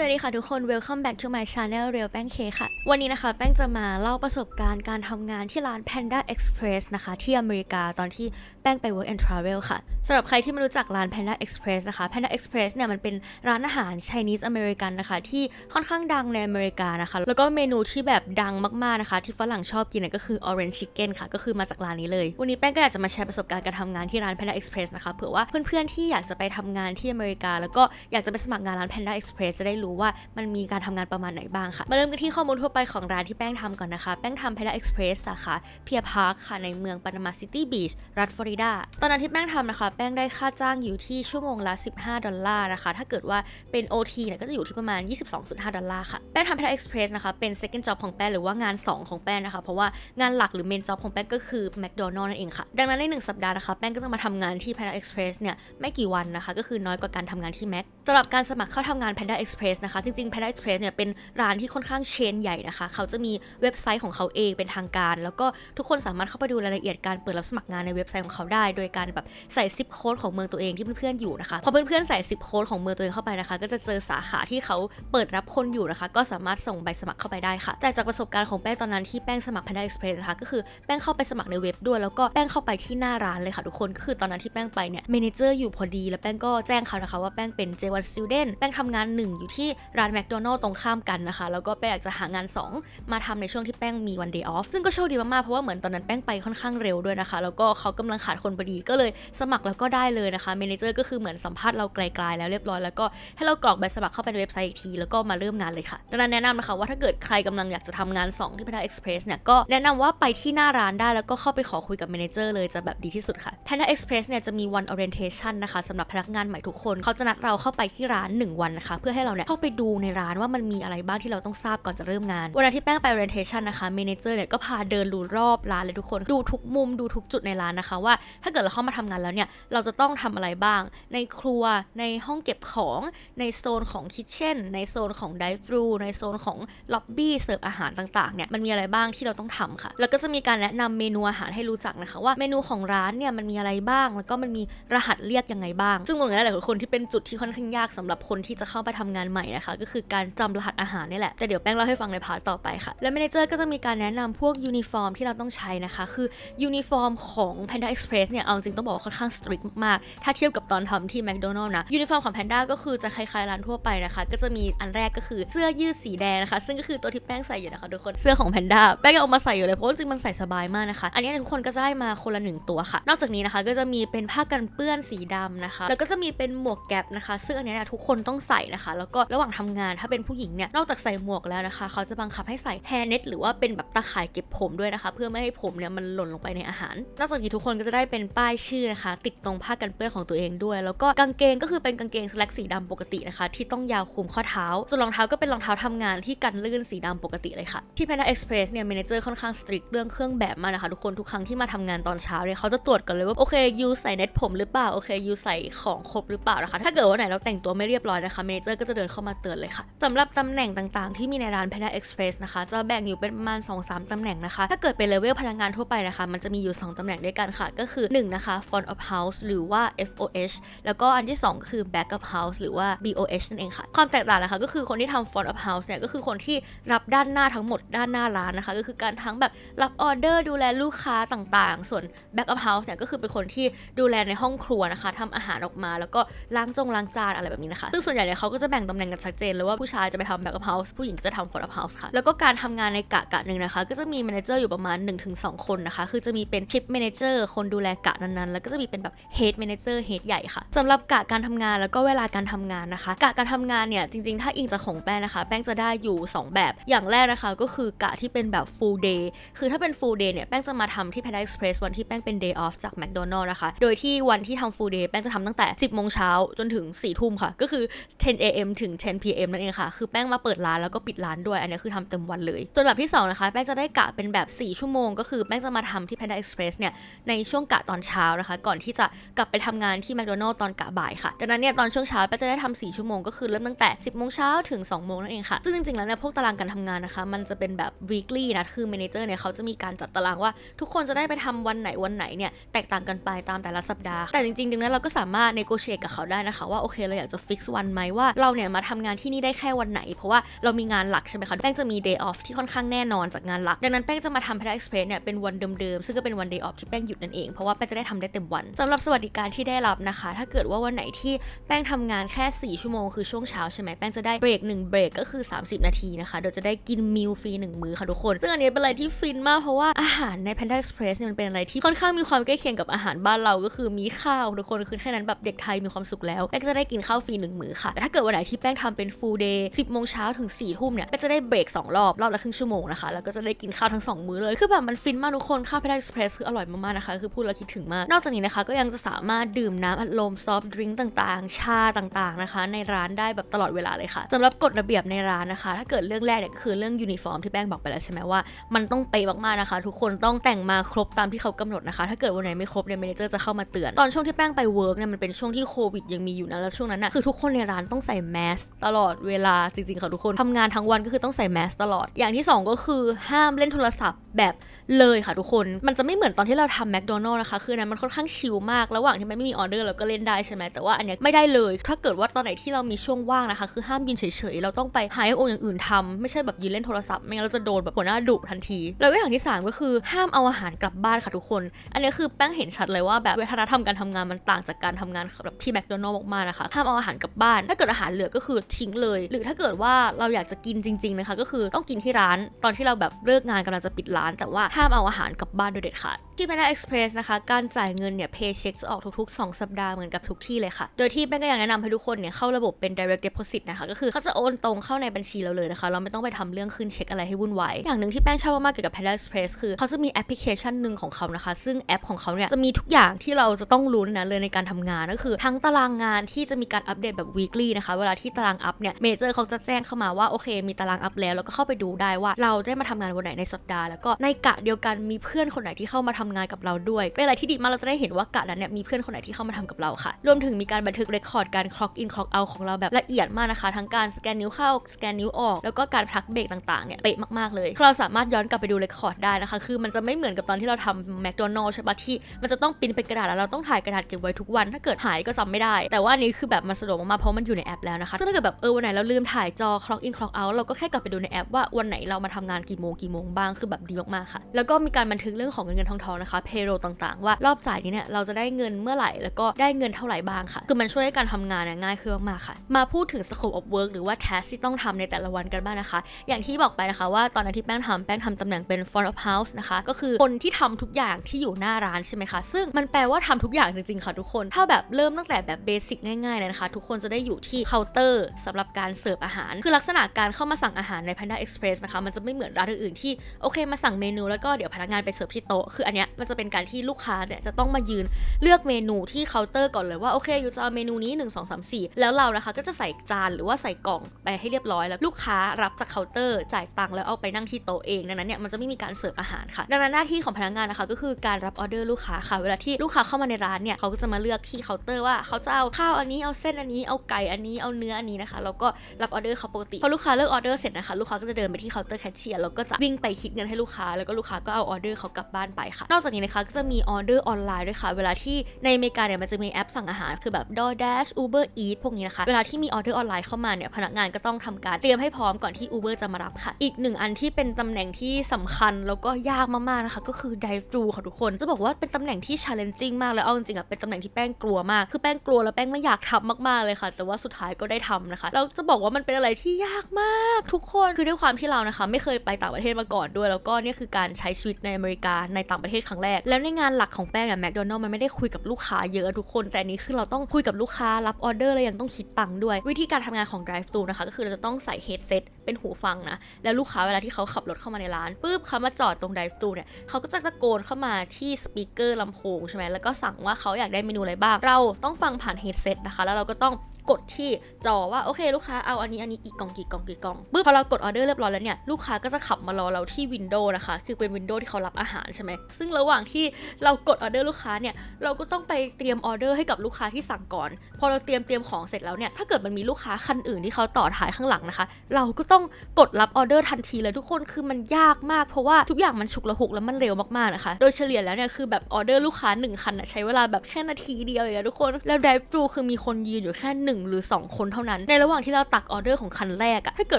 สวัสดีค่ะทุกคน welcome back to my channel Real แป้งเคค่ะ วันนี้นะคะแป้งจะมาเล่าประสบการณ์การทำงานที่ร้าน Panda Express นะคะ ที่อเมริกาตอนที่แป้งไป work and travel ค่ะสำหรับใครที่ไม่รู้จักร้าน Panda Express นะคะ Panda Express เนี่ยมันเป็นร้านอาหาร Chinese American นะคะ ที่ค่อนข้างดังในอเมริกานะคะ แล้วก็เมนูที่แบบดังมากๆนะคะ ที่ฝรั่งชอบกินเนี่ยก็คือ orange chicken ค่ะ ก็คือมาจากร้านนี้เลย วันนี้แป้งก็อยากจะมาแชร์ประสบการณ์การทำงานที่ร้าน Panda Express นะคะเผื่อว่าเพื่อนๆที่อยากจะไปทำงานที่อเมริกา แล้วก็อยากจะไปสมัครงานร้าน Panda Express จะได้รู้ว่ามันมีการทำงานประมาณไหนบ้างค่ะ มาเริ่มกันที่ข้อมูลทั่วไปของร้านที่แป้งทำก่อนนะคะ แป้งทำ Panda Express สาขาเพียพาร์คค่ะในเมืองปานามาซิตี้บีชรัฐฟลอริดา ตอนนั้นที่แป้งทำนะคะ แป้งได้ค่าจ้างอยู่ที่ชั่วโมงละ 15 ดอลลาร์นะคะ ถ้าเกิดว่าเป็น OT เนี่ยก็จะอยู่ที่ประมาณ 22.5 ดอลลาร์ค่ะ แป้งทำ Panda Express นะคะ เป็น second job ของแป้งหรือว่างาน 2 ของแป้งนะคะ เพราะว่างานหลักหรือ main job ของแป้งก็คือ McDonald's นั่นเองค่ะ ดังนั้นใน 1 สัปดาห์นะคะ แป้งก็จะมาทำงานที่ Panda Express เนี่ยไม่กี่วันนะคะ ก็คือน้อยกว่าการทำงานที่ Mac สำหรับการสมัครเข้าทำงาน Panda Express นะคะ จริงๆ Panda Express เนี่ยเป็นร้านที่ค่อนข้างเชนใหญ่นะคะ เขาจะมีเว็บไซต์ของเขาเองเป็นทางการ แล้วก็ทุกคนสามารถเข้าไปดูรายละเอียดการเปิดรับสมัครงานในเว็บไซต์ของเขาได้ โดยการแบบใส่ซิปโค้ดของเมืองตัวเองที่เพื่อนๆอยู่นะคะ พอเพื่อนๆใส่ซิปโค้ดของเมืองตัวเองเข้าไปนะคะ ก็จะเจอสาขาที่เขาเปิดรับคนอยู่นะคะ ก็สามารถส่งใบสมัครเข้าไปได้ค่ะ แต่จากประสบการณ์ของแป้งตอนนั้นที่แป้งสมัคร Panda Express นะคะ ก็คือแป้งเข้าไปสมัครในเว็บด้วยแล้วก็แป้งเข้าไปที่หน้าร้านเลยค่ะทุกคนก็คือตอนนั้นที่แป้งไปเนี่ยเมนเจอร์อยู่พอดี แล้วแป้งก็แจ้งเขานะคะว่าแป้งเป็น J1 student แป้งทำงานหนึ่งอยู่ที่ร้าน McDonald ตรงข้ามกันนะคะ แล้วก็แป้งอยากจะหางาน 2 มาทำในช่วงที่แป้งมีวัน day off ซึ่งก็โชคดีมากๆ เพราะว่าเหมือนตอนนั้นแป้งไปค่อนข้างเร็วด้วยนะคะ แล้วก็เขากำลังขาดคนพอดีก็เลยสมัครแล้วก็ได้เลยนะคะเมนเจอร์ก็คือเหมือนสัมภาษณ์เราไกลๆแล้วเรียบร้อยแล้วก็ให้เรากรอกใบสมัครเข้าไปในเว็บไซต์อีกทีแล้วก็มาเริ่มงานเลยค่ะดังนั้นแนะนำนะคะว่าถ้าเกิดใครกำลังอยากจะทำงาน 2 ที่ Panda Express เนี่ยก็แนะนำว่าไปที่หน้าร้านได้แล้วก็เข้าไปขอคุยกับเมนเจอร์เลยจะแบบดีที่สุดค่ะ Panda Express เนี่ยจะมีวัน orientation นะคะสำหรับพนักงานใหม่ทุกคนเขาจะนัดเราเข้าไปที่ร้าน 1 วันนะคะ เพื่อให้เราเนี่ยเข้าไปดูในร้านว่ามันมีอะไรบ้างที่เราต้องทราบก่อนจะเริ่มงาน วันที่แป้งไป orientation นะคะเมเนเจอร์เนี่ยก็พาเดินดูรอบร้านเลยทุกคน ดูทุกมุมดูทุกจุดในร้านนะคะ ว่าถ้าเกิดเราเข้ามาทำงานแล้วเนี่ยเราจะต้องทำอะไรบ้าง ในครัวในห้องเก็บของในโซนของคิทเช่นในโซนของ drive thru ในโซนของล็อบบี้เสิร์ฟอาหารต่างๆเนี่ยมันมีอะไรบ้างที่เราต้องทำค่ะ แล้วก็จะมีการแนะนำเมนูอาหารให้รู้จักนะคะ ว่าเมนูของร้านเนี่ยมันมีอะไรบ้าง แล้วก็มันมีรหัสเรียกยังไงบ้าง ซึ่งตรงนี้แหละคือคนที่เป็นจุดที่ค่อนข้างยากสำหรับคนที่จะเข้าไปทำงานใหม่นะคะ ก็คือการจำรหัสอาหารนี่แหละ แต่เดี๋ยวแป้งเล่าให้ฟังในพาร์ทต่อไปค่ะ และเมเนเจอร์ก็จะมีการแนะนำพวกยูนิฟอร์มที่เราต้องใช้นะคะ คือยูนิฟอร์มของ Panda Express เนี่ย เอาจริงต้องบอกว่าค่อนข้างสตริกมาก ถ้าเทียบกับตอนทำที่ McDonald's นะ ยูนิฟอร์มของ Panda ก็คือจะคล้ายๆร้านทั่วไปนะคะ ก็จะมีอันแรกก็คือเสื้อยืดสีแดงนะคะ ซึ่งก็คือตัวที่แป้งใส่อยู่นะคะทุกคน เสื้อของ Panda แป้งเอามาใส่อยู่เลยเพราะว่าจริงมันใส่สบายมากนะคะ อันนี้ทุกคนก็จะได้มาคนละหนึ่งตัวค่ะ นอกจากนี้นะคะก็จะมีเป็นผ้ากันเปื้อนสีดำนะคะ แล้วก็จะมีเป็นหมวกแก๊ปนะคะซึ่งอันนี้ทุกคนต้องใส่นะคะ แล้วก็ระหว่างทำงานถ้าเป็นผู้หญิงเนี่ยนอกจากใส่หมวกแล้วนะคะ เขาจะบังคับให้ใส่แฮร์เน็ตหรือว่าเป็นแบบตาข่ายเก็บผมด้วยนะคะ เพื่อไม่ให้ผมเนี่ยมันหล่นลงไปในอาหาร นอกจากนี้ทุกคนก็จะได้เป็นป้ายชื่อนะคะ ติดตรงผ้ากันเปื้อนของตัวเองด้วย แล้วก็กางเกงก็คือเป็นกางเกงสแลกสีดำปกตินะคะ ที่ต้องยาวคลุมข้อเท้าส่วนรองเท้าก็เป็นรองเท้าทำงานที่กันลื่นสีดำปกติเลยค่ะที่ Panda Express เนี่ยเมนเจอร์ค่อนข้างสตริกเรื่องเครื่องแบบมากนะคะทุกคนทุกครั้งที่มาทำงานตอนเช้าเนี่ยเขาจะตรวจกันเลยว่าโอเคยูใส่เน็ตผมหรือเปล่าโอเคยูใส่ของครบหรือเปล่านะคะถ้าเกิดว่าไหนเราแต่งตัวไม่เรียบร้อยนะคะเมนเจอร์ก็จะเดินเข้ามาเตือนเลยค่ะสำหรับตำแหน่งต่างๆ ที่มีในร้าน Panda Express นะคะ จะแบ่งอยู่เป็นประมาณ 2-3ตำแหน่งนะคะ ถ้าเกิดเป็นเลเวลพนักงานทั่วไปนะคะ มันจะมีอยู่ 2ตำแหน่งด้วยกันค่ะ ก็คือ 1 นะคะ front of house หรือว่า FOH แล้วก็อันที่ 2 ก็คือ back of house หรือว่า BOH นั่นเองค่ะ ความแตกต่างนะคะก็คือคนที่ทำ front of house เนี่ยก็คือคนที่รับด้านหน้าทั้งหมดด้านหน้าร้านนะคะ ก็คือการทั้งแบบรับออเดอร์ดูแลลูกค้าต่างๆ ส่วน back of house เนี่ยก็คือเป็นคนที่ดูแลในห้องครัวนะคะทำอาหารออกมา แล้วก็ล้างจงล้างจานอะไรแบบนี้นะคะซึ่งส่วนใหญ่เนี่ยเขาก็จะแบ่งตำแหน่งกันชัดเจนเลยว่าผู้ชายจะไปทำ back of house ผู้หญิงจะทำ front of house ค่ะ แล้วก็การทำงานในกะกะหนึ่งนะคะ ก็จะมี manager อยู่ประมาณ 1-2 คนนะคะ คือจะมีเป็น chief manager คนดูแลกะนั้นๆ แล้วก็จะมีเป็นแบบ head manager head ใหญ่ค่ะสำหรับกะการทำงานแล้วก็เวลาการทำงานนะคะกะการทำงานเนี่ยจริงๆ ถ้าอิงจากของแป้งนะคะ แป้งจะได้อยู่ 2 แบบอย่างแรกนะคะก็คือกะที่เป็นแบบ full day คือถ้าเป็น full day เนี่ยแป้งจะมาทำที่ Panda Express วันที่แป้งเป็น day off จาก McDonald นะคะ โดยที่วันที่ทำ full day แป้งจะทำตั้งแต่ 10โมงเช้าจนถึง4ทุ่มค่ะ ก็คือ 10 a.m. ถึง10 p.m. นั่นเองค่ะ คือแป้งมาเปิดร้านแล้วก็ปิดร้านด้วย อันนี้คือทำเต็มวันเลย ส่วนแบบที่ 2 นะคะ แป้งจะได้กะเป็นแบบ 4 ชั่วโมง ก็คือแป้งจะมาทำที่ Panda Express เนี่ย ในช่วงกะตอนเช้านะคะ ก่อนที่จะกลับไปทำงานที่ McDonald ตอนกะบ่ายค่ะ ดังนั้นเนี่ยตอนช่วงเช้าแป้งจะได้ทำ4ชั่วโมง ก็คือเริ่มตั้งแต่ 10โมงเช้าถึง 2 โมงนั่นเองค่ะ ซึ่งจริงๆ แล้วเนี่ยพวกตารางการทำงานนะคะ มันจะเป็นแบบ weekly นะ คือ manager เนี่ยเขาจะมีการจัดตารางว่า ทุกคนจะได้ไปทำวันไหนวันไหนเนี่ยแตกต่างกันไปตามแต่ละสัปดาห์ แต่จริงๆดังนั้นเราก็สามารถ negotiate กับเขาได้นะคะว่าโอเคเราอยากจะ fix วันไหมว่าเราเนี่ยมาททำงานที่นี่ได้แค่วันไหน เพราะว่าเรามีงานหลักใช่ไหมคะ แป้งจะมี day off ที่ค่อนข้างแน่นอนจากงานหลัก ดังนั้นแป้งจะมาทำ Panda Express เนี่ยเป็นวันเดิมๆ ซึ่งก็เป็นวัน day off ที่แป้งหยุดนั่นเอง เพราะว่าแป้งจะได้ทำได้เต็มวันสำหรับสวัสดิการที่ได้รับนะคะ ถ้าเกิดว่าวันไหนที่แป้งทำงานแค่ 4 ชั่วโมงคือช่วงเช้าใช่ไหมแป้งจะได้เบรก1เบรกก็คือ 30 นาทีนะคะเดี๋ยจะได้กินมิลฟรี1มื้อค่ะทุกคนซึ่งอันนี้เป็นอะไรที่ฟินมากเพราะว่าอาหารใน Panda Express เนี่ยมันเป็นอะไรที่ค่อนข้างมีความใกล้เคียงกับอาหารบ้านเราก็คือมีข้าวทุกคนคือแค่นั้นแบบเด็กไทยมีความสุขแล้วแป้งจะได้กินข้าวฟรีหนึ่งมื้อค่ะแต่ถ้าเกิดวันไหนที่แป้งทำเป็น full day 10โมงเช้าถึง4ทุ่มเนี่ยแป้งจะได้เบรกสองรอบรอบละครึ่งชั่วโมงนะคะแล้วก็จะได้กินข้าวทั้งสองมื้อเลย คือแบบมันฟินมากทุกคนข้าว Panda Express คืออร่อยมากๆนะคะ คือพูดแล้วคิดถึงมาก นอกจากนี้นะคะก็ยังจะสามารถดื่มน้ำอัดลมซอฟต์ดริงก์ต่างๆ ชาต่างๆนะคะ ในร้านได้แบบตลอดเวลาเลยค่ะสำหรับกฎระเบียบในร้านนะคะ ถ้าเกิดเรื่องแรกเนี่ยก็คือเรื่องยูนิฟอร์มที่แป้งบอกไปแล้วใช่ไหมว่ามันต้องเป๊ะมากๆนะคะ ทุกคนต้องแต่งมาครบตามที่เขากำหนดนะคะ ถ้าเกิดวันไหนไม่ครบเนี่ยเมนเจอร์จะเข้ามาเตือนตอนช่วงที่แป้งไปเวิร์กเนี่ยมันเป็นช่วงที่โควิดยังมีอยู่นะแล้วช่วงนั้นน่ะคือทุกคนในร้านต้องใส่แมสตลอดเวลาจริงๆค่ะทุกคนทำงานทั้งวันก็คือต้องใส่แมสตลอด อย่างที่สองก็คือห้ามเล่นโทรศัพท์แบบเลยค่ะทุกคน มันจะไม่เหมือนตอนที่เราทำแมคโดนัลล์นะคะคือนั้นมันค่อนข้างชิลมากระหว่างที่มันไม่มีออเดอร์เราก็เล่นได้ใช่ไหมแต่ว่าอันเนี้ยไม่ได้เลย ถ้าเกิดว่าตอนไหนที่เรามีช่วงว่างนะคะ คือห้ามยืนเฉยๆเราต้องไปหาอย่างอื่นทำไม่ใช่แบบยืนเล่นโทรศัพท์ไม่งั้นเราจะโดนแบบหัวหน้าดุทันทีแล้วก็อย่างที่สามก็คือห้ามเอาอาหารกลับบ้านค่ะทุกคน อันนี้คือแป้งเห็นชัดเลยว่าแบบวัฒนธรรมการทำงานมันต่างจากการทำงานแบบที่แมคโดนัลล์มากๆนะคะห้ามเอาอาหารกลับบ้านถ้าเกิดอาหารเหลือก็คือทิ้งเลย หรือถ้าเกิดว่าเราอยากจะกินจริง ๆนะคะ ก็คือต้องกินที่ร้าน ตอนที่เราแบบเลิกงานกำลังจะปิดร้าน แต่ว่าห้ามเอาอาหารกลับบ้านโดยเด็ดขาดที่ Panda Express นะคะ การจ่ายเงินเนี่ย paycheck จะออกทุกๆ 2 สัปดาห์เหมือนกับทุกที่เลยค่ะ โดยที่แป้งก็อยากแนะนำให้ทุกคนเนี่ยเข้าระบบเป็น direct deposit นะคะ ก็คือเขาจะโอนตรงเข้าในบัญชีเราเลยนะคะ เราไม่ต้องไปทำเรื่องขึ้นเช็คอะไรให้วุ่นวาย อย่างหนึ่งที่แป้งชอบมากๆเกี่ยวกับ Panda Express คือเขาจะมีแอปพลิเคชันหนึ่งของเขานะคะ ซึ่งแอปของเขาเนี่ยจะมีทุกอย่างที่เราจะต้องรู้นะเลยในการทำงาน ก็คือทั้งตารางงานที่จะมีการอัปเดตแบบ weekly นะคะ เวลาที่ตารางอัพเนี่ยเมเจอร์เขาจะแจ้งเข้ามาว่าโอเคมีตารางอัพแล้วแล้วก็เข้าไปดูได้ว่าเราได้มาทำงานวันไหนในสัปดาห์แล้วก็ในกะเดียวกันมีเพื่อนคนไหนที่เข้ามาทำงานกับเราด้วยเป็นอะไรที่ดีมากเราจะได้เห็นว่ากะนั้นเนี่ยมีเพื่อนคนไหนที่เข้ามาทำกับเราค่ะ รวมถึงมีการบันทึกเรคคอร์ดการ clock in clock out ของเราแบบละเอียดมากนะคะ ทั้งการสแกนนิ้วเข้าสแกนนิ้วออก แล้วก็การพักเบรกต่างๆเนี่ยเป๊ะมากๆเลยเราสามารถย้อนกลับไปดูเรคคอร์ดได้นะคะ คือมันจะไม่เหมือนกับตอนที่เราทำแมคโดนัลล์ใช่ปะที่มันจะต้องปิ้นเป็นกระดาษแล้วเราต้องถ่ายกระดาษเก็บไว้ทุกวัน ถ้าเกิดหายก็จำไม่ได้ แต่ว่านี้คือแบบมันสะดวกมากๆเพราะมันอยู่ในแอปแล้วนะคะถ้าเกิดแบบเออวันไหนเราลืมถ่ายจอ clock in clock out เราก็แค่กลับไปดูในแอปว่าวันไหนเรามาทำงานกี่โมงกี่โมงบ้างคือแบบดีมากๆค่ะ แล้วก็มีการบันทึกเรื่องของเงินเงินทองทองนะคะ payroll ต่างๆ ว่ารอบจ่ายนี้เนี่ยเราจะได้เงินเมื่อไหร่แล้วก็ได้เงินเท่าไหร่บ้างค่ะ คือมันช่วยให้การทำงานง่ายขึ้นมากๆค่ะ มาพูดถึง scope of work หรือว่า task ที่ต้องทำในแต่ละวันกันบ้างนะคะ อย่างที่บอกไปนะคะว่าตอนนั้นที่แป้งทำแป้งทำตำแหน่งเป็น front of house นะคะ ก็คือคนที่ทำทุกอย่างที่อยู่หน้าร้านใช่ไหมคะซึ่งมันแปลว่าทำทุกอย่างจริงๆค่ะทุกคน ถ้าแบบเริ่มตั้งแต่แบบเบสิกง่ายๆเลยนะคะ ทุกคนจะได้อยู่ที่เคาน์เตอร์สำหรับการเสิร์ฟอาหาร คือลักษณะการเข้ามาสั่งอาหารใน Panda Express นะคะมันจะไม่เหมือนร้านอื่นๆที่โอเคมาสั่งเมนูแล้วก็เดี๋ยวพนักงานไปเสิร์ฟที่โต๊ะคืออันเนี้ยมันจะเป็นการที่ลูกค้าเนี่ยจะต้องมายืนเลือกเมนูที่เคาน์เตอร์ก่อนเลยว่าโอเคอยู่จะเอาเมนูนี้ 1 2 3 4 แล้วเรานะคะก็จะใส่จานหรือว่าใส่กล่องไปให้เรียบร้อยแล้วลูกค้ารับจากเคาน์เตอร์จ่ายตังค์แล้วเอาไปนั่งที่โต๊ะเองดังนั้นเนี่ยมันจะไม่มีการเสิร์ฟอาหารค่ะดังนั้นหน้าที่ของพนักงานนะคะก็คือการรับออเดอร์ลูกค้าค่ะ เวลาที่ลูกค้าเข้ามาในร้านเนี่ยเขาก็จะมาเลือกที่เคาน์เตอร์ว่าเขาจะเอาข้าวอันนี้เอาเส้นอันนี้เอาไก่อันนี้เอาเนื้ออันนี้นะคะแล้วก็รับออเดอร์เขาปกติพอลูกค้าเลือกออเดอร์เสร็จนะคะลูกค้าก็จะเดินไปที่เคาน์เตอร์แคชเชียร์แล้วก็จะวิ่งไปคิดเงินให้ลูกค้าแล้วก็ลูกค้าก็เอาออเดอร์เขากลับบ้านไปค่ะ นอกจากนี้นะคะก็จะมีออเดอร์ออนไลน์ด้วยค่ะ เวลาที่ในอเมริกาเนี่ยมันจะมีแอปสั่งอาหารคือแบบ DoorDash Uber Eats พวกนี้นะคะเวลาที่มีออเดอร์ออนไลน์เข้ามาเนี่ยพนักงานก็ต้องทำการเตรียมให้พร้อมก่อนที่ Uber จะมารับค่ะ อีกหนึ่งอันที่เป็นตำแหน่งที่สำคัญแล้วก็ยากมากๆนะคะก็คือ Drive Thru ค่ะทุกคนจะบอกว่าเป็นตำแหน่งที่ challenging มากแล้วเอาจริงๆอะเป็นตำแหน่งที่แป้งกลัวมากคือแป้งกลัวแล้วแป้งไม่อยากทำมากๆเลยค่ะ แต่ว่าสุดท้ายก็ได้ทำนะคะแล้วจะบอกว่ามันเป็นอะไรที่ยากมากทุกคนคือด้วยความที่เรานะคะ ไม่เคยไปต่างประเทศมาก่อนด้วย แล้วก็นี่คือการใช้ชีวิตในอเมริกาในต่างประเทศครั้งแรก แล้วในงานหลักของแป้งเนี่ยแมคโดนัลล์มันไม่ได้คุยกับลูกค้าเยอะทุกคน แต่นี้คือเราต้องคุยกับลูกค้ารับออเดอร์แล้วยังต้องคิดตังค์ด้วย วิธีการทำงานของ drive thru นะคะก็คือเราจะต้องใส่ headset เป็นหูฟังนะแล้วลูกค้าเวลาที่เขาขับรถเข้ามาในร้านปุ๊บเขามาจอดตรง drive thru เนี่ยเขาก็จะตะโกนเข้ามาที่สปีกเกอร์ลำโพงใช่ไหมแล้วก็สั่งว่าเขาอยากได้เมนูอะไรบ้างเราต้องฟังผ่าน headset นะคะแล้วเราก็ต้องกดที่จอว่าโอเคลูกค้าเอาอันนี้อันนี้กี่กล่องกี่กล่องกี่กล่องปุ๊บพอเรากดออเดอร์เรียบร้อยแล้วเนี่ยลูกค้าก็จะขับมารอเราที่วินโดว์นะคะคือเป็นวินโดว์ที่เขารับอาหารใช่ไหมซึ่งระหว่างที่เรากดออเดอร์ลูกค้าเนี่ยเราก็ต้องไปเตรียมออเดอร์ให้กับลูกค้าที่สั่งก่อน พอเราเตรียมเตรียมของเสร็จแล้วเนี่ยถ้าเกิดมันมีลูกค้าคันอื่นที่เขาต่อท้ายข้างหลังนะคะ เราก็ต้องกดรับออเดอร์ทันทีเลยทุกคนคือมันยากมากเพราะว่าทุกอย่างมันฉุกละหุกแล้วมันเร็วมากๆนะคะโดยเฉลี่ยแล้วเนี่ยคือแบบออเดอร์ลูกค้าหนึ่งคันใช้เวลาแบบแค่นาทีเดียวเองอะทุกคนแล้ว drive thru คือมีคนยืนอยู่แค่หนึ่งหรือสองคนเท่านั้นนั้น ในระหว่างที่เราตักออเดอร์ของคันแรกอะถ้าเกิ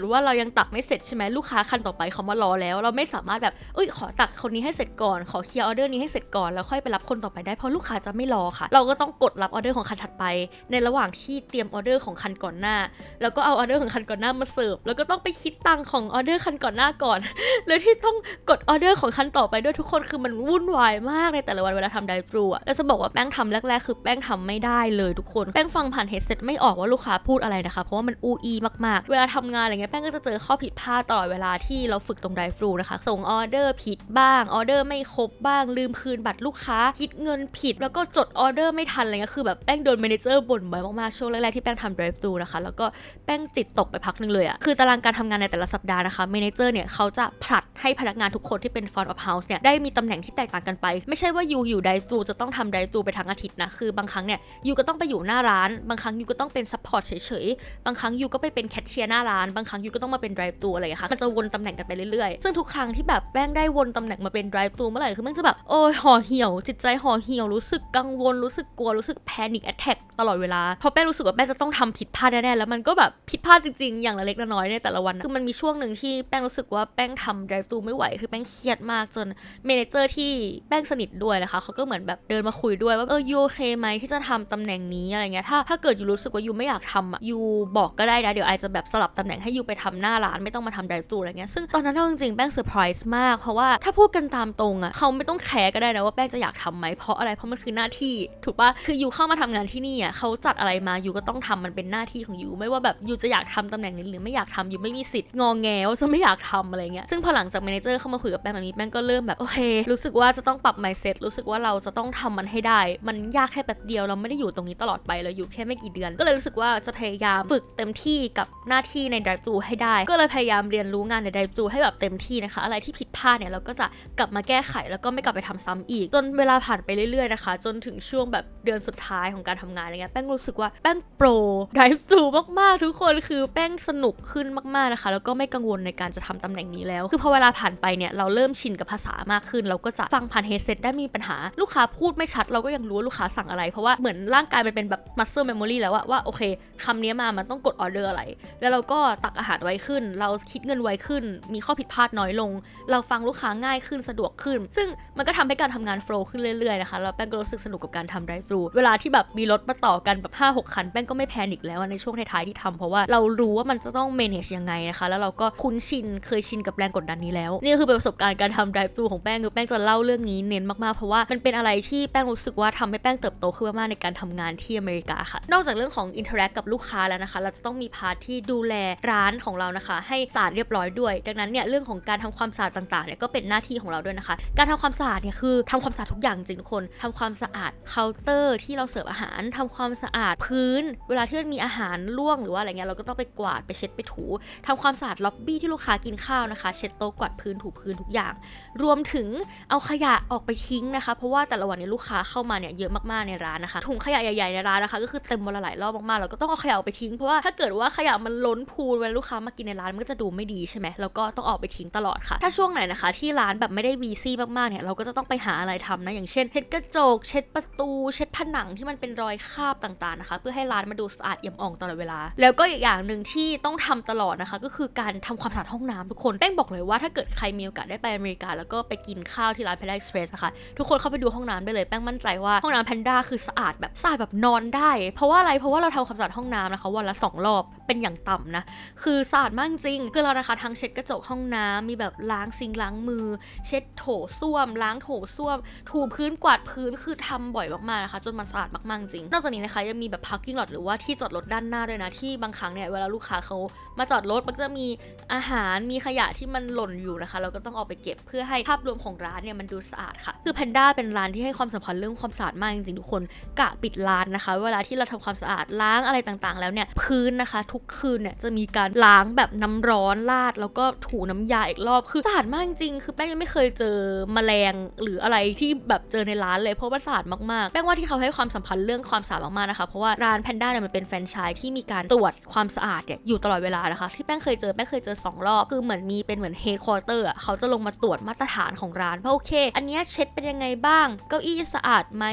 ดว่าเรายังตักไม่เสร็จใช่ไหมลูกค้าคันต่อไปเขามารอแล้ว เราไม่สามารถแบบเอ้ยขอตักคนนี้ให้เสร็จก่อนขอเคลียร์ออเดอร์นี้ให้เสร็จก่อนแล้วค่อยไปรับคนต่อไปได้เพราะลูกค้าจะไม่รอค่ะ เราก็ต้องกดรับออเดอร์ของคันถัดไป ในระหว่างที่เตรียมออเดอร์ของคันก่อนหน้า แล้วก็เอาออเดอร์ของคันก่อนหน้ามาเสิร์ฟแล้วก็ต้องไปคิดตังของออเดอร์คันก่อนหน้าก่อนเลยที่ต้องกดออเดอร์ของคันต่อไปด้วยทุกคนคือมันวุ่นวายมากในแต่ละวันเวลาทำไดฟรูอะแล้วจะบอกว่าแป้งทำแรกๆ คือแป้งทำไม่ได้เลยทุกคน แป้งฟังผ่านเฮดเซ็ตไม่ออกว่าลูกค้าพูดอะไรนะคะ เพราะว่ามันอูอีมากๆ เวลาทำงานอะไรเงี้ยแป้งก็จะเจอข้อผิดพลาดตลอดเวลาที่เราฝึกตรงไดฟรูนะคะ ส่งออเดอร์ผิดบ้างออเดอร์ไม่ครบบ้าง ลืมคืนบัตรลูกค้า คิดเงินผิด แล้วก็จดออเดอร์ไม่ทันอะไรเงี้ยคือแบบแป้งโดนเมเนเจอร์บ่นบ่อยมากๆช่วงแรกๆที่แป้งทำไดฟรูนะคะแล้วก็แป้งจิตตกไปพักหนึงเลยอะคือตารางการทำงานในแต่ละสัปดาห์นะคะเมเนเจอร์เนี่ยเขาจะผลัดให้พนักงานทุกคนที่เป็น front of house เนี่ยได้มีตำแหน่งที่แตกต่างกันไป ไม่ใช่ว่ายูอยู่ไดฟรูจะต้องทำไดฟรูไปทั้งอาทิตย์นะคือบางครั้งเนี่ยยูก็ต้องไปอยู่หน้าร้าน บางครั้งยูก็ต้องเป็นซัพพอร์ตเฉยบางครั้งยูก็ไปเป็นแคชเชียร์หน้าร้าน บางครั้งยูก็ต้องมาเป็นไดรฟรูอะไรค่ะ มันจะวนตำแหน่งกันไปเรื่อยๆ ซึ่งทุกครั้งที่แบบแป้งได้วนตำแหน่งมาเป็นไดรฟรูเมื่อไหร่ คือม่งจะแบบ โอ้ยห่อเหี่ยว จิตใจห่อเหี่ยว รู้สึกกังวล รู้สึกกลัว รู้สึกแพนิคแอทแทกตลอดเวลา เพราะแป้งรู้สึกว่าแป้งจะต้องทำผิดพลาดแน่ๆ แล้วมันก็แบบผิดพลาดจริงๆ อย่างละเล็กละน้อยในแต่ละวัน คือมันมีช่วงหนึ่งที่แป้งรู้สึกว่าแป้งทำไดรฟรูไม่ไหว คือแป้งเครียดมากจนเมเนเจอร์ที่แป้งสนิทด้วยนะคะเขาก็เหมือนแบบเดินมาคุยด้วยว่าเออยูโอเคไหมที่จะทำตำแหน่งนี้อะไรเงี้ยถ้าถ้าเกิดยูรู้สึกว่ายูไม่อยากทำอะยูบอกก็ได้นะ เดี๋ยวไอจะแบบสลับตำแหน่งให้ยูไปทำหน้าร้านไม่ต้องมาทำไดฟ์ตูอะไรเงี้ยซึ่งตอนนั้นเอาจริงๆแป้งเซอร์ไพรส์มากเพราะว่าถ้าพูดกันตามตรงอะเขาไม่ต้องแคร์ก็ได้นะว่าแป้งจะอยากทำไหมเพราะอะไรเพราะมันคือหน้าที่ ถูกปะคือยูเข้ามาทำงานที่นี่อะเขาจัดอะไรมายูก็ต้องทำมันเป็นหน้าที่ของยูไม่ว่าแบบยูจะอยากทำตำแหน่งนี้หรือไม่อยากทำยูไม่มีสิทธิ์งอแงว่าจะไม่อยากทำอะไรเงี้ยซึ่งพอหลังจากเมเนเจอร์เข้ามาคุยกับแป้งแบบนี้แป้งก็เริ่มแบบโอเค รู้สึกว่าจะต้องปรับ mindset รู้สึกว่าเราจะต้องทำมันให้ได้ มันยากแค่แป๊บเดียวเราไม่ได้อยู่ตรงนี้ตลอดไปเราอยู่แค่ไม่กี่เดือน ก็เลยรู้สึกว่าจะพยายามฝึกเต็มที่กับหน้าที่ใน drive thru ให้ได้ ก็เลยพยายามเรียนรู้งานใน drive thru ให้แบบเต็มที่นะคะ อะไรที่ผิดพลาดเนี่ยเราก็จะกลับมาแก้ไขแล้วก็ไม่กลับไปทำซ้ำอีก จนเวลาผ่านไปเรื่อยๆนะคะ จนถึงช่วงแบบเดือนสุดท้ายของการทำงานอะไรเงี้ยแป้งรู้สึกว่าแป้งโปร drive thru มากๆ ทุกคนคือแป้งสนุกขึ้นมากๆนะคะ แล้วก็ไม่กังวลในการจะทำตำแหน่งนี้แล้ว คือพอเวลาผ่านไปเนี่ยเราเริ่มชินกับภาษามากขึ้น เราก็จะฟังผ่านเฮดเซ็ตได้ไมมีปัญหาลูกค้าพูดไม่ชัด เราก็ยังรู้ว่าลูกค้าสั่งอะไร เพราะว่าเหมือนร่างกายมันเป็นแบบ muscle memory แล้วว่าโอเคคำนี้มามันต้องกดออเดอร์อะไร แล้วเราก็ตักอาหารไวขึ้น เราคิดเงินไวขึ้น มีข้อผิดพลาดน้อยลง เราฟังลูกค้าง่ายขึ้นสะดวกขึ้น ซึ่งมันก็ทำให้การทำงานโฟล์ขึ้นเรื่อยๆนะคะแล้วแป้งก็รู้สึกสนุกกับการทำไดฟรูเวลาที่แบบมีรถมาต่อกันแบบ5 6คันแป้งก็ไม่แพนิคแล้วในช่วงท้ายๆที่ทำเพราะว่าเรารู้ว่ามันจะต้อง manage ยังไงนะคะ แล้วเราก็คุ้นชินเคยชินกับแรงกดดันนี้แล้ว นี่คือประสบการณ์การทำไดฟรูของแป้งคือแป้งจะเล่าเรื่องนี้เน้นมากๆเพราะว่ามันเป็นอะไรที่แป้งรู้สึกว่าทำให้แป้งเติบโตขึ้นมากในการทำงานที่อเมริกาค่ะ นอกจากเรื่องของ interact กับลูกค้าแล้วนะคะ เราจะต้องมีพาร์ทที่ดูแลร้านของเรานะคะ ให้สะอาดเรียบร้อยด้วย ดังนั้นเนี่ยเรื่องของการทำความสะอาดต่างๆเนี่ยก็เป็นหน้าที่ของเราด้วยนะคะ การทำความสะอาดเนี่ยคือทำความสะอาดทุกอย่างจริงทุกคนทำความสะอาดเคาน์เตอร์ที่เราเสิร์ฟอาหารทำความสะอาดพื้น เวลาที่มันมีอาหารล่วงหรือว่าอะไรเงี้ยเราก็ต้องไปกวาดไปเช็ดไปถูทำความสะอาดล็อบบี้ที่ลูกค้ากินข้าวนะคะ เช็ดโต๊ะกวาดพื้นถูพื้นทุกอย่าง รวมถึงเอาขยะออกไปทิ้งนะคะ เพราะว่าแต่ละวันเนี่ยลูกค้าเข้ามาเนี่ยเยอะมากๆในร้านนะคะถุงขยะใหญ่ๆในร้านนะคะ ก็คือเต็มวันละหลายรอบมากๆเราก็ต้องเอาขยะออกไปทิ้งเพราะว่าถ้าเกิดว่าขยะมันล้นพูนเวลาลูกค้ามากินในร้านมันก็จะดูไม่ดีใช่ไหมแล้วก็ต้องออกไปทิ้งตลอดค่ะ ถ้าช่วงไหนนะคะ ที่ร้านแบบไม่ได้วีซี่มากๆเนี่ยเราก็จะต้องไปหาอะไรทำนะอย่างเช่นเช็ดกระจก เช็ดประตู เช็ดผนังที่มันเป็นรอยคราบต่างๆนะคะ เพื่อให้ร้านมาดูสะอาดเอี่ยมอ่องตลอดเวลา แล้วก็อีกอย่างหนึ่งที่ต้องทำตลอดนะคะ ก็คือการทำความสะอาดห้องน้ำทุกคนแป้งบอกเลยว่าถ้าเกิดใครมีโอกาสได้ไปอเมริกา แล้วก็ไปกินข้าวที่ร้าน Panda Express นะคะทุกคนเข้าไปดูห้องน้ำได้เลยแป้งมั่นใจว่าห้องน้ำแพนด้าคือสะอาดแบบสะอาดแบบนอนได้ เพราะว่าอะไรเพราะว่าเราทำความสะอาดห้องน้ำนะคะวันละสองรอบ เป็นอย่างต่ำนะ คือสะอาดมากจริง คือเรานะคะทั้งเช็ดกระจกห้องน้ำมีแบบล้างซิงล้างมือ เช็ดโถส้วม ล้างโถส้วม ถูพื้นกวาดพื้นคือทำบ่อยมากๆนะคะ จนมันสะอาดมากๆจริง นอกจากนี้นะคะยังมีแบบ parking lot หรือว่าที่จอดรถด้านหน้าด้วยนะ ที่บางครั้งเนี่ยเวลาลูกค้าเขามาจอดรถมันจะมีอาหารมีขยะที่มันหล่นอยู่นะคะ เราก็ต้องเอาไปเก็บเพื่อให้ภาพรวมของร้านเนี่ยมันดูสะอาดค่ะ คือแพนด้าเป็นร้านที่ให้ความสำคัญเรื่องความสะอาดมากจริงๆทุกคนกะปิดร้านนะคะ เวลาที่เราทำความสะอาดล้างอะไรต่างๆ แล้วเนี่ยพื้นนะคะทุกคืนเนี่ยจะมีการล้างแบบน้ำร้อนลาด แล้วก็ถูน้ำยาอีกรอบคือสะอาดมากจริงๆคือแป้งยังไม่เคยเจอแมลงหรืออะไรที่แบบเจอในร้านเลยเพราะว่าสะอาดมากๆ แป้งว่าที่เขาให้ความสำคัญเรื่องความสะอาดมากๆนะคะเพราะว่าร้านแพนด้าเนี่ยมันเป็นแฟรนไชส์ที่มีการตรวจความสะอาดเนี่ยอยู่ตลอดเวลานะคะที่แป้งเคยเจอแป้งเคยเจอสองรอบ คือเหมือนมีเป็นเหมือนเฮดควอเตอร์เขาจะลงมาตรวจมาตรฐานของร้านเพราะโอเค อันนี้เช็ดเป็นยังไงบ้าง เก้าอี้สะอาดไหม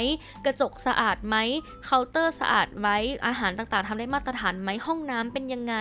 กระจกสะอาดไหมเคาน์เตอร์สะอาดไหมอาหารต่างๆทำได้มาตรตรฐานไหมห้องน้ำเป็นยังไง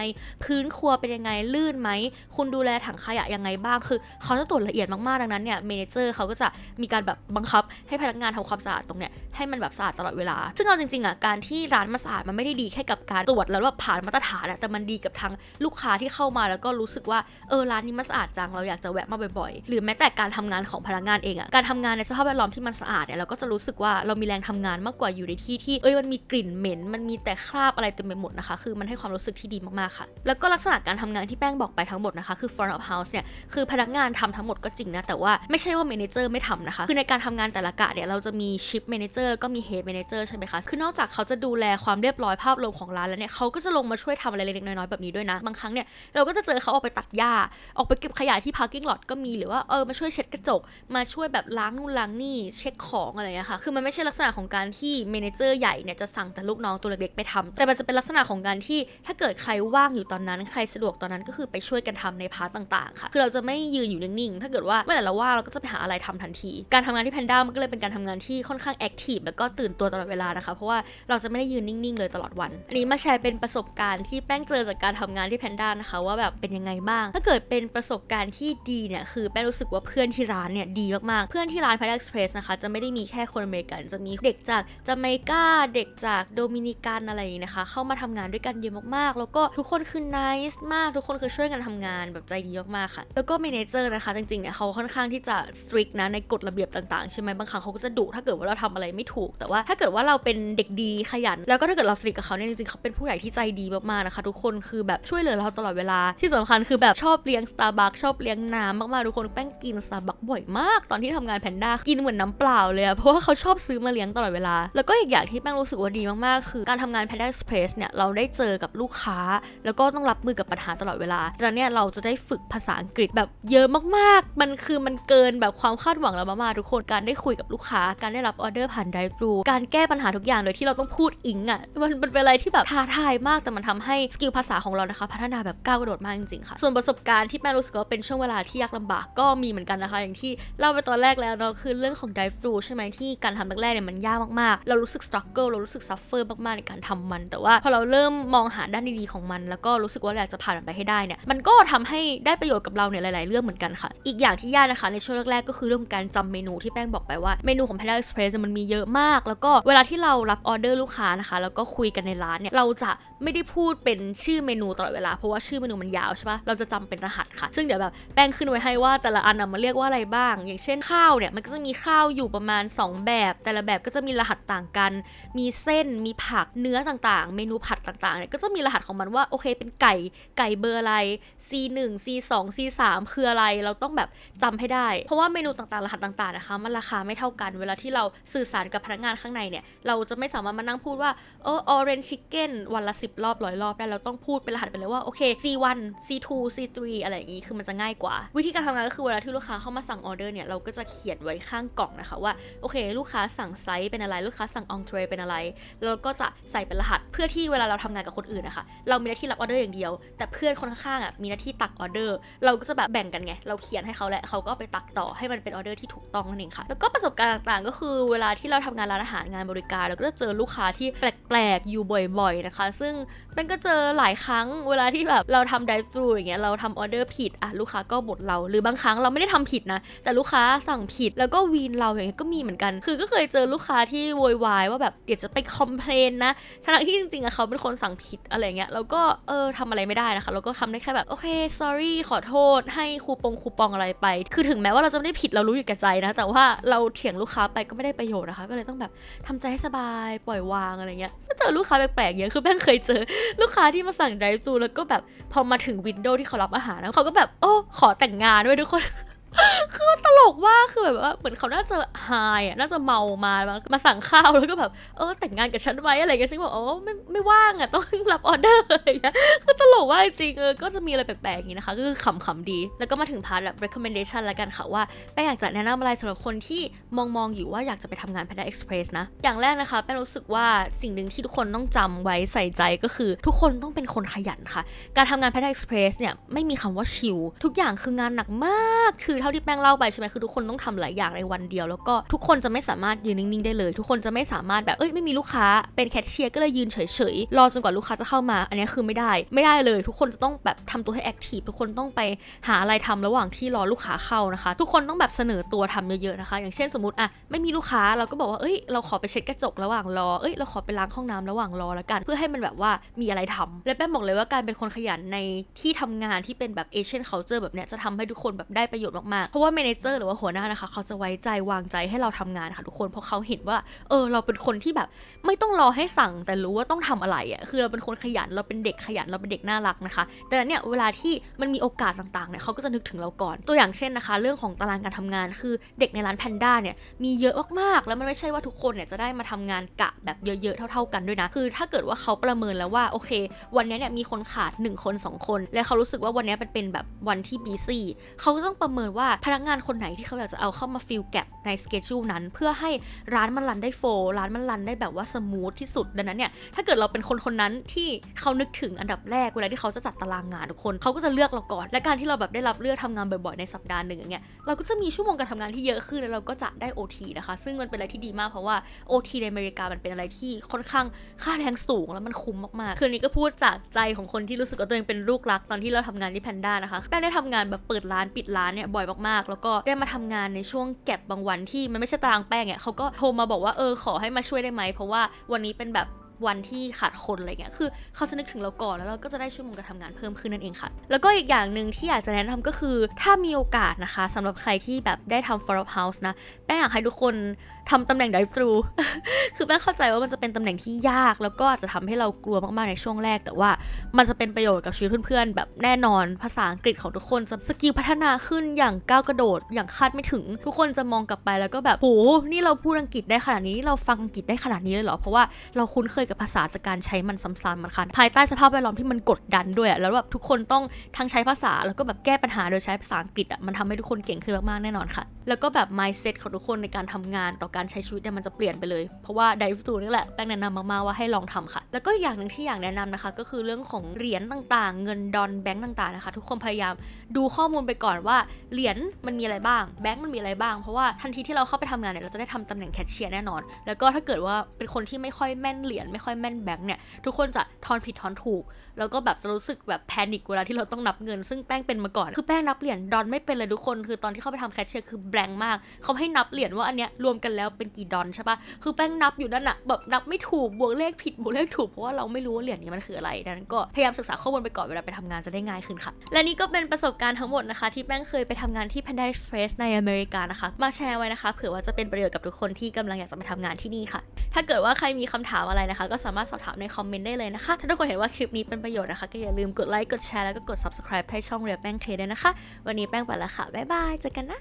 พื้นครัวเป็นยังไงลื่นไหม คุณดูแลถังขยะยังไงบ้างคือเขาจะตรวจละเอียดมากๆดังนั้นเนี่ยเมนเจอร์เขาก็จะมีการแบบบังคับให้พนักงานทำความสะอาดตรงเนี้ยให้มันแบบสะอาดตลอดเวลา ซึ่งเอาจริงๆอะการที่ร้านมันสะอาดมันไม่ได้ดีแค่กับการตรวจแล้วแบบผ่านมาตรฐานอะแต่มันดีกับทางลูกค้าที่เข้ามาแล้วก็รู้สึกว่าเออร้านนี้มันสะอาดจังเราอยากจะแวะมาบ่อยๆ หรือแม้แต่การทำงานของพนักงานเองอะการทำงานในสภาพแวดล้อมที่มันสะอาดเนี่ยเราก็จะรู้สึกว่าเรามีแรงทำงานมากกว่าอยู่ในที่ที่เอ้ยมันมีกลิ่นเหม็น มันมีแต่คราบอะไรเต็มไปหมดนะคะ คือมันให้ความรู้สึกที่ดีมากๆค่ะ แล้วก็ลักษณะการทำงานที่แป้งบอกไปทั้งหมดนะคะ คือ front of house เนี่ยคือพนักงานทำทั้งหมดก็จริงนะ แต่ว่าไม่ใช่ว่า manager ไม่ทำนะคะ คือในการทำงานแต่ละกะเนี่ยเราจะมี shift manager ก็มี head manager ใช่ไหมคะ คือนอกจากเขาจะดูแลความเรียบร้อยภาพรวมของร้านแล้วเนี่ยเขาก็จะลงมาช่วยทำอะไรเล็กๆน้อยๆแบบนี้ด้วยนะ บางครั้งเนี่ยเราก็จะเจอเขาออกไปตัดหญ้า ออกไปเก็บขยะที่ parking lot ก็มีหรือว่าเออมาช่วยเช็ดกระจก มาช่วยแบบล้างนู่นล้างนี่เช็คของอะไรอย่างเงี้ยค่ะ คือมันไม่ใช่ลักษณะของการที่เมนเจอร์ใหญ่เนี่ยจะสั่งแต่ลูกน้องตัวเล็กๆไปทำแต่มันจะเป็นลักษณะของการที่ถ้าเกิดใครว่างอยู่ตอนนั้น ใครสะดวกตอนนั้นก็คือไปช่วยกันทำในพาร์ตต่างๆค่ะ คือเราจะไม่ยืนอยู่นิ่งๆ ถ้าเกิดว่าเมื่อไหร่เราว่างเราก็จะไปหาอะไรทำทันที การทำงานที่แพนด้ามันก็เลยเป็นการทำงานที่ค่อนข้างแอคทีฟแล้วก็ตื่นตัวตลอดเวลานะคะ เพราะว่าเราจะไม่ได้ยืนนิ่งๆ เลยตลอดวัน อันนี้มาแชร์เป็นประสบการณ์ที่แป้งเจอจากการทำงานที่แพนด้านะคะว่าแบบเป็นยังไงบ้าง ถ้าเกิดเป็นประสบการณ์ที่ดีเนี่ยคือแป้งรู้สึกว่าเพื่อนที่ร้านเนี่ยดีมากๆ เพื่อนที่ร้าน Panda Express นะคะจะไม่ได้มีแค่คนอเมริกันจะมีเด็กจากจาเมกาเด็กจากโดมินิกันอะไรนะคะ เข้ามาทำงานด้วยกันเยอะมากๆ แล้วก็ทุกคนคือ nice มาก ทุกคนคือช่วยกันทำงานแบบใจดีมากๆค่ะ แล้วก็ manager นะคะ จริงๆเนี่ยเขาค่อนข้างที่จะ strict นะในกฎระเบียบต่างๆ ใช่ไหมบางครั้งเขาก็จะดุถ้าเกิดว่าเราทำอะไรไม่ถูก แต่ว่าถ้าเกิดว่าเราเป็นเด็กดีขยัน แล้วก็ถ้าเกิดเราสนิทกับเขาเนี่ยจริงๆเขาเป็นผู้ใหญ่ที่ใจดีมากๆนะคะ ทุกคนคือแบบช่วยเหลือเราตลอดเวลา ที่สำคัญคือแบบชอบเลี้ยง Starbucks ชอบเลี้ยงน้ำมากๆทุกคนแป้งกิน Starbucks บ่อยมาก ตอนที่ทำงานแพนด้ากินเหมือนน้ำเปล่าเลยเพราะว่าเขาชอบซื้อมาเลี้ยงตลอดเวลา แล้วก็อีกอย่างที่แป้งรู้สึกว่าดีมากๆ คือการทำงาน Panda Express เนี่ยเราได้เจอกับลูกคา แล้วก็ต้องรับมือกับปัญหาตลอดเวลาดังนั้นเนี่ยเราจะได้ฝึกภาษาอังกฤษแบบเยอะมากๆ มันคือมันเกินแบบความคาดหวังเรามากๆทุกคน การได้คุยกับลูกค้า การได้รับออเดอร์ผ่านไดรูการแก้ปัญหาทุกอย่างโดยที่เราต้องพูดอิงอะมันมันเป็นอะไรที่แบบท้าทายมาก แต่มันทำให้สกิลภาษาของเรานะคะ พัฒนาแบบก้าวกระโดดมากจริงๆค่ะ ส่วนประสบการณ์ที่แป้งรู้สึกว่าเป็นช่วงเวลาที่ยากลำบากก็มีเหมือนกันนะคะ อย่างที่เล่าไปตอนแรกแล้วเนาะ คือเรื่องของ dive through ใช่ไหมที่การทำแรกๆเนี่ยมันยากมากๆ เรารู้สึก struggle เรารู้สึก suffer มากๆในการทำมัน แต่ว่าพอเราเริ่มมองหาด้านดีของมัน แล้วก็รู้สึกว่าอยากจะผ่านมันไปให้ได้เนี่ยมันก็ทำให้ได้ประโยชน์กับเราเนี่ยหลาย ๆ เรื่องเหมือนกันค่ะ อีกอย่างที่ยากนะคะในช่วงแรก ๆ ก็คือเรื่องการจำเมนูที่แป้งบอกไปว่าเมนูของ Panda Express มันมีเยอะมาก แล้วก็เวลาที่เรารับออเดอร์ลูกค้านะคะ แล้วก็คุยกันในร้านเนี่ยเราจะไม่ได้พูดเป็นชื่อเมนูตลอดเวลาเพราะว่าชื่อเมนูมันยาวใช่ปะเราจะจำเป็นรหัสค่ะ ซึ่งเดี๋ยวแบบแป้งขึ้นไว้ให้ว่าแต่ละอันมันเรียกว่าอะไรบ้าง อย่างเช่นข้าวเนี่ยมันก็จะมีข้าวอยู่ประมาณ 2 แบบ แต่ละแบบก็จะมีรหัสต่างกัน มีเส้นมีผักเนื้อต่างๆ เมนูผัดต่างๆเนี่ยก็จะมีรหัสของมันว่าโอเคเป็นไก่ไก่เบอร์อะไร C1 C2 C3 คืออะไรเราต้องแบบจำให้ได้ เพราะว่าเมนูต่างๆรหัสต่างๆนะคะมันราคาไม่เท่ากัน เวลาที่เราสื่อสารกับพนักงานข้างในเนี่ยเราจะไม่สามารถมานั่งพูดว่าเออ orange chicken วันละ 10 รอบร้อยรอบได้เราต้องพูดเป็นรหัสไปเลยว่าโอเค C1 C2 C3 อะไรอย่างงี้คือมันจะง่ายกว่า วิธีการทำงานก็คือเวลาที่ลูกค้าเข้ามาสั่งออเดอร์เนี่ยเราก็จะเขียนไว้ข้างกล่องนะคะว่าโอเค ลูกค้าสั่งไซส์เป็นอะไร ลูกค้าสั่งองเทรเป็นอะไร แล้วเราก็จะใส่เป็นรหัสเพื่อที่เวลาเราทำงานกับคนอื่นนะคะเรามีหน้าที่รับออเดอร์อย่างเดียว แต่เพื่อนคนข้างๆอะมีหน้าที่ตักออเดอร์ เราก็จะแบบแบ่งกันไง เราเขียนให้เขาแหละเขาก็ไปตักต่อให้มันเป็นออเดอร์ที่ถูกต้องนั่นเองค่ะ แล้วก็ประสบการณ์ต่างๆ ก็คือเวลาที่เราทำงานร้านอาหารงานบริการเราก็จะเจอลูกค้าที่แปลกๆอยู่บ่อยๆนะคะ ซึ่งเป็นก็เจอหลายครั้งเวลาที่แบบเราทำ drive thru อย่างเงี้ยเราทำออเดอร์ผิดอะลูกค้าก็บ่นเราหรือบางครั้งเราไม่ได้ทำผิดนะ แต่ลูกค้าสั่งผิดแล้วก็วีนเราอย่างเงี้ยก็มีเหมือนกัน คือก็เคยเจอลูกค้าที่โวยวายว่าแบบเดี๋ยวจะไปคอมเพลนนะทั้งที่จริงๆอะเขาเป็นคนสั่งผิดอะไรเงี้ยแล้วก็เออทำอะไรไม่ได้นะคะ เราก็ทำได้แค่แบบโอเค sorry ขอโทษ ให้คูปองคูปองอะไรไป คือถึงแม้ว่าเราจะไม่ได้ผิดเรารู้อยู่แก่ใจนะ แต่ว่าเราเถียงลูกค้าไปก็ไม่ได้ประโยชน์นะคะ ก็เลยต้องแบบทำใจให้สบายปล่อยวางอะไรเงี้ยก็เจอลูกค้าแปลกๆเยอะคือแป้งเคยเจอลูกค้าที่มาสั่ง drive thru แล้วก็แบบพอมาถึงวินโดว์ที่เขารับอาหารแล้วเขาก็แบบโอ้ขอแต่งงานด้วยทุกคน คือตลกว่าคือแบบว่าเหมือนเขาน่าจะไฮอะน่าจะเมามามาสั่งข้าวแล้วก็แบบเออแต่งงานกับฉันไหมอะไรเงี้ยฉันบอกโอ้ไม่ไม่ว่างอะต้องรับออเดอร์อะไรเงี้ยคือตลกว่าจริงเออก็จะมีอะไรแปลกๆอย่างนี้นะคะก็คือขำๆดี แล้วก็มาถึงพาร์ทแบบ recommendation แล้วกันค่ะว่าแป้งอยากจะแนะนำอะไรสำหรับคนที่มองมองๆอยู่ว่าอยากจะไปทำงาน Panda Express นะ อย่างแรกนะคะแป้งรู้สึกว่าสิ่งหนึ่งที่ทุกคนต้องจำไว้ใส่ใจก็คือ ทุกคนต้องเป็นคนขยันค่ะ การทำงาน Panda Express เนี่ยไม่มีคำว่าชิลทุกอย่างคืองานหนักมากคือเท่าที่แป้งเล่าไปใช่ไหมคือทุกคนต้องทำหลายอย่างในวันเดียว แล้วก็ทุกคนจะไม่สามารถยืนนิ่งๆได้เลย ทุกคนจะไม่สามารถแบบเอ้ยไม่มีลูกค้าเป็นแคชเชียร์ก็เลยยืนเฉยๆรอจนกว่าลูกค้าจะเข้ามา อันนี้คือไม่ได้ไม่ได้เลย ทุกคนจะต้องแบบทำตัวให้แอคทีฟทุกคนต้องไปหาอะไรทำระหว่างที่รอลูกค้าเข้านะคะ ทุกคนต้องแบบเสนอตัวทำเยอะๆนะคะ อย่างเช่นสมมติอะไม่มีลูกค้าเราก็บอกว่าเอ้ยเราขอไปเช็ดกระจกระหว่างรอเอ้ยเราขอไปล้างห้องน้ำระหว่างรอแล้วกัน เพื่อให้มันแบบว่ามีอะไรทำและแป้งบอกเลยว่าการเป็นคนขยันในที่ทำงานที่เป็นแบบเอเชียนเคาเจอร์แบบเนี้ยจะทำให้ทุกคนแบบได้ประโยชน์มากๆ เพราะว่าเมนเจอร์หรือว่าหัวหน้านะคะ เขาจะไว้ใจวางใจให้เราทำงานค่ะทุกคน เพราะเขาเห็นว่า เออ เราเป็นคนที่แบบ ไม่ต้องรอให้สั่ง แต่รู้ว่าต้องทำอะไรอะ คือเราเป็นคนขยัน เราเป็นเด็กขยัน เราเป็นเด็กน่ารักนะคะดังนั้นเนี่ยเวลาที่มันมีโอกาสต่างๆ เนี่ยเขาก็จะนึกถึงเราก่อน ตัวอย่างเช่นนะคะ เรื่องของตารางการทำงาน คือเด็กในร้านแพนด้าเนี่ย มีเยอะมากๆ แล้วมันไม่ใช่ว่าทุกคนเนี่ยจะได้มาทำงานกะแบบเยอะๆ เท่า ๆ กันด้วยนะ คือถ้าเกิดว่าเขาประเมินแล้วว่าโอเค วันนี้เนี่ยมีคนขาด1คน2คน และเขารู้สึกว่าวันนี้เป็นเป็นแบบวันที่บีซี่เขาก็ต้องประเมินว่าพนักงานคนไหนที่เขาอยากจะเอาเข้ามาฟิลแก p ในสเกจ u นั้น เพื่อให้ร้านมันรันได้โฟล์ร้านมันรันได้แบบว่าสมูทที่สุดดังนั้นเนี่ยถ้าเกิดเราเป็นคนคนนั้นที่เขานึกถึงอันดับแรกเวลาที่เขาจะจัดตารางงานทุกคนเขาก็จะเลือกเราก่อน และการที่เราแบบได้รับเลือกทำงานบ่อยๆในสัปดาห์หนึ่งอย่างเงี้ยเราก็จะมีชั่วโมงการทำงานที่เยอะขึ้นแล้วเราก็จะได้ OT นะคะ ซึ่งมันเป็นอะไรที่ดีมากเพราะว่า OT ในอเมริกามันเป็นอะไรที่ค่อนข้างค่าแรงสูงแล้วมันคุ้มมากๆ คืนนี้ก็พูดจากใจของคนที่รู้สึกว่าตัวเองเป็นลูกรักตอนที่เราทำงานที่แพนด้านะคะแป้งได้ทำงานแบบเปิดร้านปิดร้านเนี่ยบ่อยมากๆ แล้วก็ได้มาทำงานในช่วงแก็บบางวันที่มันไม่ใช่ตารางแป้งเนี่ยเขาก็โทรมาบอกว่าเออขอให้มาช่วยได้ไหม เพราะว่าวันนี้เป็นแบบวันที่ขาดคนอะไรเงี้ย คือเขาจะนึกถึงเราก่อนแล้วเราก็จะได้ชั่วโมงการทำงานเพิ่มขึ้นนั่นเองค่ะ แล้วก็อีกอย่างหนึ่งที่อยากจะแนะนำก็คือ ถ้ามีโอกาสนะคะสำหรับใครที่แบบได้ทำ follow house นะแป้งอยากให้ทุกคน ทำตำแหน่ง drive thru คือแป้งเข้าใจว่ามันจะเป็นตำแหน่งที่ยาก แล้วก็อาจจะทำให้เรากลัวมากๆในช่วงแรก แต่ว่ามันจะเป็นประโยชน์กับชีวิตเพื่อนๆ แบบแน่นอน ภาษาอังกฤษของทุกคนจะสกิลพัฒนาขึ้นอย่างก้าวกระโดด อย่างคาดไม่ถึง ทุกคนจะมองกลับไปแล้วก็แบบโหนี่เราพูดอังกฤษได้ขนาดนี้ เราฟังอังกฤษได้ขนาดนี้เลยเหรอ เพราะว่าเราคุ้นเคยกับภาษาจากการใช้มันซ้ำๆมันค่ะภายใต้สภาพแวดล้อมที่มันกดดันด้วยอะแล้วแบบทุกคนต้องทั้งใช้ภาษาแล้วก็แบบแก้ปัญหาโดยใช้ภาษาอังกฤษอะมันทำให้ทุกคนเก่งขึ้นมากๆแน่นอนค่ะ แล้วก็แบบ mindset ของทุกคนในการทำงานต่อการใช้ชีวิตเนี่ยมันจะเปลี่ยนไปเลย เพราะว่า dive thru นี่แหละแป้งแนะนำมากๆว่าให้ลองทำค่ะ แล้วก็อย่างหนึ่งที่อยากแนะนำนะคะ ก็คือเรื่องของเหรียญต่างๆ เงินดอนแบงก์ต่างๆนะคะ ทุกคนพยายามดูข้อมูลไปก่อนว่าเหรียญมันมีอะไรบ้างแบงก์มันมีอะไรบ้างเพราะว่าทันทีที่เราเข้าไปทำงานเนี่ยเราจะได้ทำตำแหน่งแคชเชียร์แน่นอน แล้วก็ถ้าเกิดว่าเป็นคนที่ไม่ค่อยแม่นเหรียญไม่ค่อยแม่นแบงก์เนี่ยทุกคนจะทอนผิดทอนถูก แล้วก็แบบจะรู้สึกแบบแพนิคเวลาที่เราต้องนับเงิน ซึ่งแป้งเป็นมาก่อน คือแป้งนับเหรียญดอนไม่เป็นเลยทุกคน คือตอนที่เข้าไปทำแคชเชียร์คือแบงมาก เขาให้นับเหรียญว่าอันเนี้ยรวมกันแล้วเป็นกี่ดอนใช่ปะคือแป้งนับอยู่นั่นอะแบบนับไม่ถูกบวกเลขผิดบวกเลขถูกเพราะว่าเราไม่รู้ว่าเหรียญนี้มันคืออะไรดังนั้นก็พยายามศึกษาข้อมูลไปก่อนเวลาไปทำงานจะได้ง่ายขึ้นค่ะ และนี่ก็เป็นประสบการณ์ทั้งหมดนะคะ ที่แป้งเคยไปทำงานที่ Panda Express ในอเมริกานะคะ มาแชร์ไว้นะคะเผื่อว่าจะเป็นประโยชน์กับทุกคนที่กำลังอยากจะไปทำงานที่นี่ค่ะ ถ้าเกิดว่าใครมีคำถามอะไรนะคะ ก็สามารถสอบถามในคอมเมนต์ได้เลยนะคะถ้าทุกคนเห็นว่าคลิปนี้เป็นประโยชน์นะคะ ก็อย่าลืมกดไลค์กดแชร์แล้วก็กด subscribe ให้ช่องเรียบแป้งเคด้วยนะคะ วันนี้แป้งไปแล้วค่ะบ๊ายบายเจอกันนะ